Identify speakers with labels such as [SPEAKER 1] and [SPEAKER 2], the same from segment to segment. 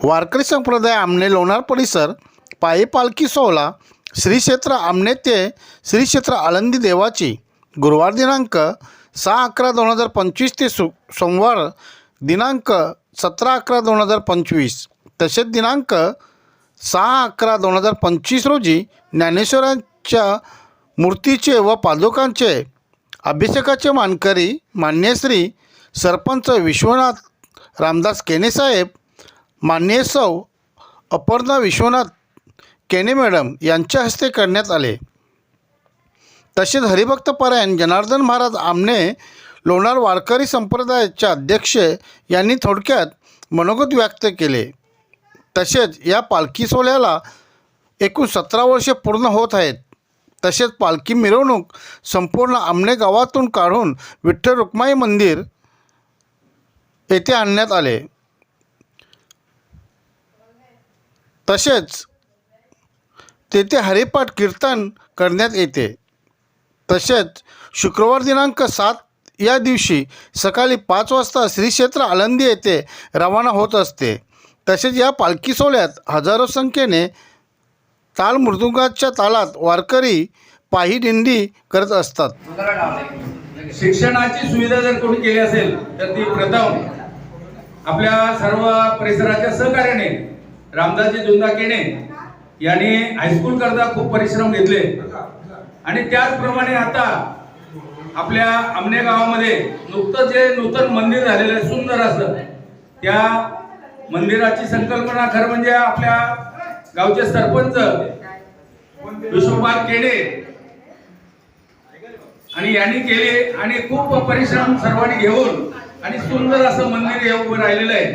[SPEAKER 1] वारकरी संप्रदाय आमने लोणार परिसर पायी पालखी सोहळा श्री क्षेत्र आमने ते श्री क्षेत्र आळंदी देवाची गुरुवार दिनांक सहा अकरा दोन हजार पंचवीस ते सु सोमवार दिनांक सतरा अकरा दोन हजार पंचवीस तसेच दिनांक सहा अकरा दोन हजार पंचवीस रोजी ज्ञानेश्वरांच्या मूर्तीचे व पादुकांचे अभिषेकाचे मानकरी मान्य श्री सरपंच विश्वनाथ रामदास केनेसाहेब मान्य सौ अपर्णा विश्वनाथ केने मॅडम यांच्या हस्ते करण्यात आले. तसेच हरिभक्त परायण जनार्दन महाराज आमने लोणार वारकरी संप्रदायाच्या अध्यक्ष यांनी थोडक्यात मनोगत व्यक्त केले. तसेच या पालखी सोहळ्याला एकूण सतरा वर्षे पूर्ण होत आहेत. तसेच पालखी मिरवणूक संपूर्ण आमने गावातून काढून विठ्ठल रुक्माई मंदिर येथे आणण्यात आले. तसेच तेथे हरिपाठ कीर्तन करण्यात येते. तसेच शुक्रवार दिनांक सात या दिवशी सकाळी पाच वाजता श्री क्षेत्र आळंदी येथे रवाना होत असते. तसेच या पालखी सोहळ्यात हजारो संख्येने ताल मृदुंगाच्या तालात वारकरी पाही दिंडी करत असतात.
[SPEAKER 2] शिक्षणाची सुविधा जर कोणी केली असेल तर ती प्रथम आपल्या सर्व परिसराच्या सहकार्याने रामदासजी जुंदा केणे यांनी हायस्कूल करता खूप परिश्रम घेतले. आणि त्याचप्रमाणे आता आपल्या आमने गावामध्ये नुकतं जे नूतन मंदिर झालेलं आहे सुंदर असं त्या मंदिराची संकल्पना खरं म्हणजे आपल्या गावचे सरपंच विश्वपाल केडे आणि यांनी केले आणि खूप परिश्रम सर्वांनी घेऊन आणि सुंदर असं मंदिर हे उभं राहिलेलं आहे.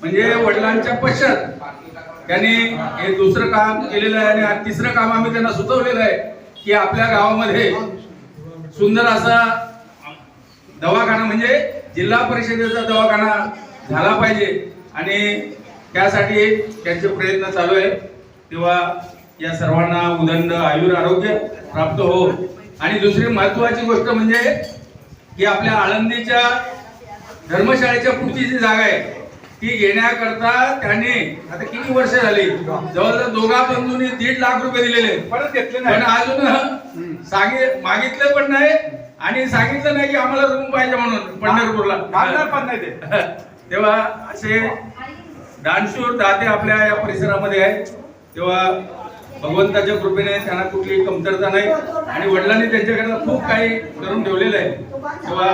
[SPEAKER 2] म्हणजे वडिलांच्या पश्चात त्यांनी हे दुसरं काम केलेलं आहे आणि तिसरं काम आम्ही त्यांना सुचवलेलं आहे की आपल्या गावामध्ये सुंदर असा दवाखाना म्हणजे जिल्हा परिषदेचा दवाखाना झाला पाहिजे आणि त्यासाठी त्यांचे प्रयत्न चालू आहे तेव्हा या सर्वांना उदंड आयुर आरोग्य प्राप्त हो. आणि दुसरी महत्वाची गोष्ट म्हणजे की आपल्या आळंदीच्या धर्मशाळेच्या पुढची जी जागा आहे ती घेण्याकरता त्यांनी आता किती वर्ष झाली? जवळजवळ दोघा बंधूंनी दीड लाख रुपये दिलेले.
[SPEAKER 3] परत घेतले
[SPEAKER 2] पण
[SPEAKER 3] नाही
[SPEAKER 2] अजून सांगे मागितलं पण नाही आणि सांगितलं नाही की आम्हाला रूम पाहिजे म्हणून पंढरपूरला.
[SPEAKER 3] मागणार पण नाही ते.
[SPEAKER 2] तेव्हा असे दानशूर दाते आपल्या या परिसरामध्ये आहेत. तेव्हा भगवंताच्या कृपेने त्यांना कुठली कमतरता नाही आणि वडिलांनी त्यांच्याकडे खूप काही करून ठेवलेलं आहे. तेव्हा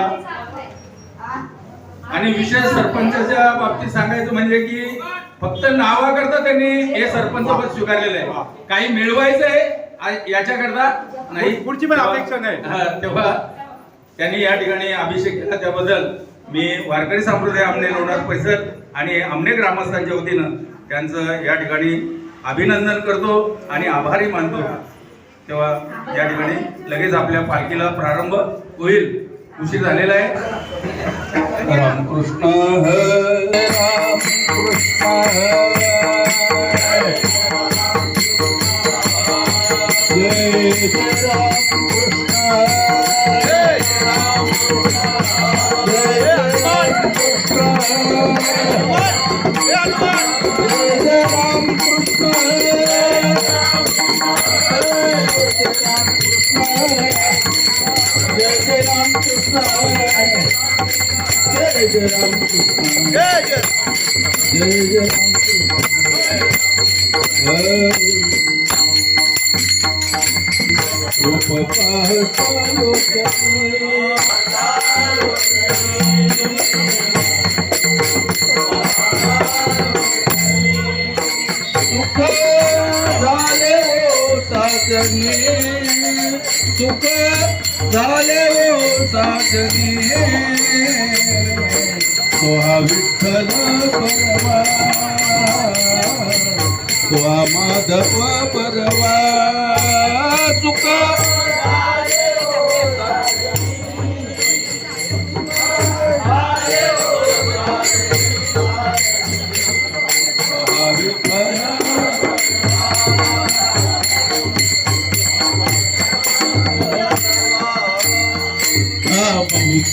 [SPEAKER 2] आणि विशेष सरपंचाच्या बाबतीत सांगायचं म्हणजे की फक्त नावाकरता त्यांनी हे सरपंच पद स्वीकारलेलं आहे. काही मिळवायचं आहे याच्याकरता नाही.
[SPEAKER 3] पुढची पण अपेक्षा नाही.
[SPEAKER 2] हा, तेव्हा त्यांनी या ठिकाणी अभिषेक केला. त्याबद्दल मी वारकरी संप्रदाय आमने लोणार परिसर आणि आमने ग्रामस्थांच्या वतीनं त्यांचं या ठिकाणी अभिनंदन करतो आणि आभारी मानतो. तेव्हा या ठिकाणी लगेच आपल्या पालखीला प्रारंभ होईल. उशीर झालेला आहे. रामकृष्ण हरे
[SPEAKER 4] सुख झाले हो साजनी सुख झाले हो साजनी. तो विठ्ठल परवा तो हा माधव परवा सुख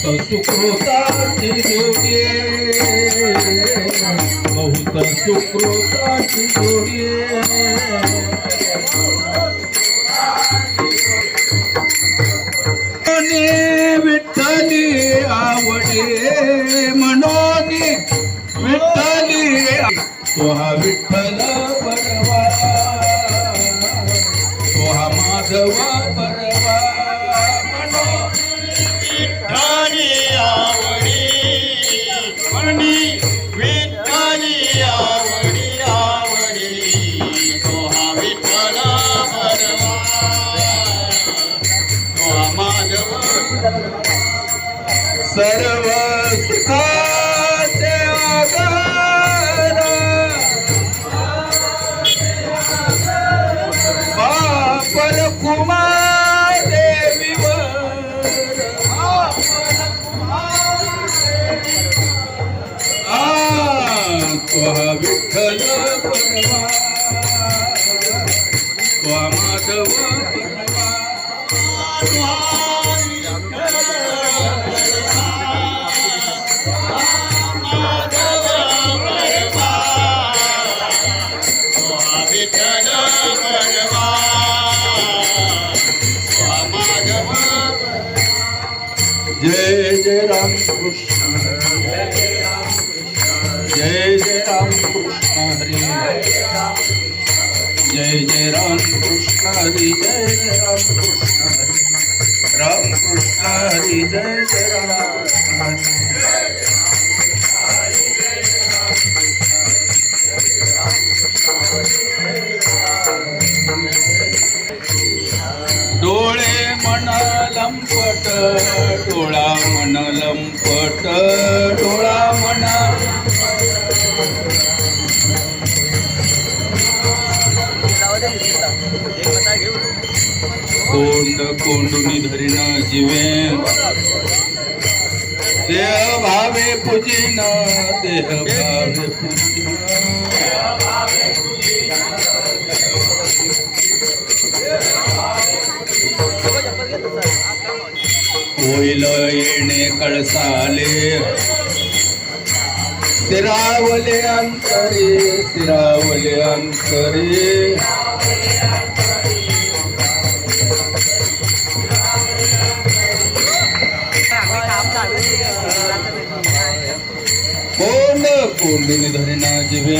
[SPEAKER 4] सुकृताची जोगे
[SPEAKER 2] बहुत सुकृताची जोडी विठ्ठली आवडे म्हणून विठ्ठली तो विठ्ठल परवा. तो माधवा
[SPEAKER 5] विठ्ठल परवा तो माधव
[SPEAKER 2] परवा माधव जय जय राम कृष्ण जय जय राम कृष्ण हरी जय जय राम कृष्ण हरी राम कृष्ण हरी जय जय राम कृष्ण डोळे मन लंपट डोळा मन लंपट डोळा मन कोंडुनी धरीन जीवे. देह भावे पूजिन देह भावे पूजिन. होईल येणे कळसाले. तिरावले अंतरे तिरावले अंतरे. कोंडुनी धरिना जिवे.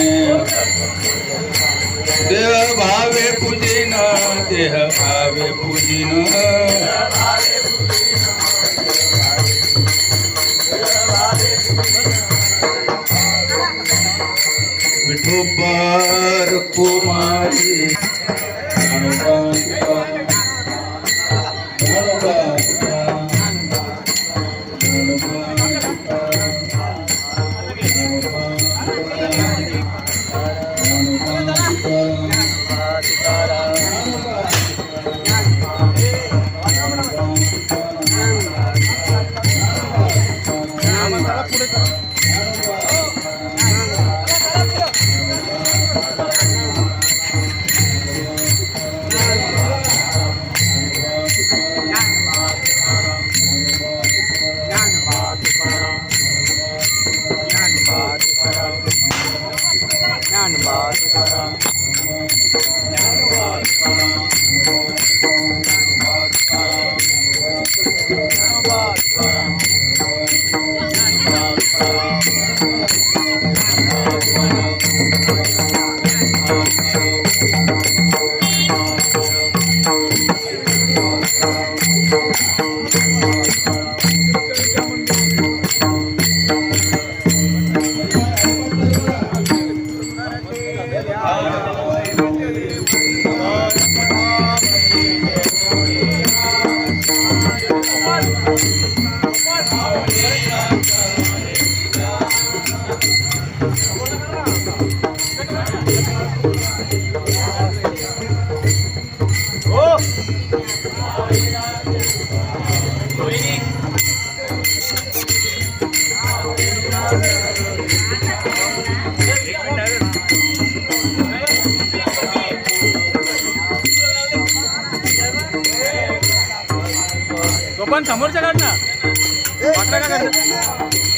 [SPEAKER 2] देह भावे पूजिन देह भावे पूजिन. विठोबार कुमारी.
[SPEAKER 3] पण समोरच्या काढ ना वाटलं का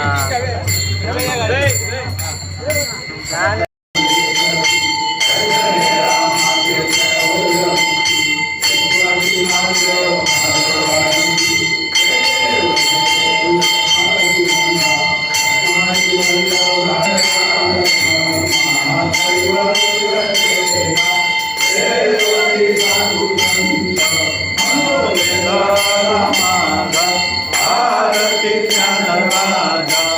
[SPEAKER 3] Ah.
[SPEAKER 2] Vem, vem, vem. Krishna Radha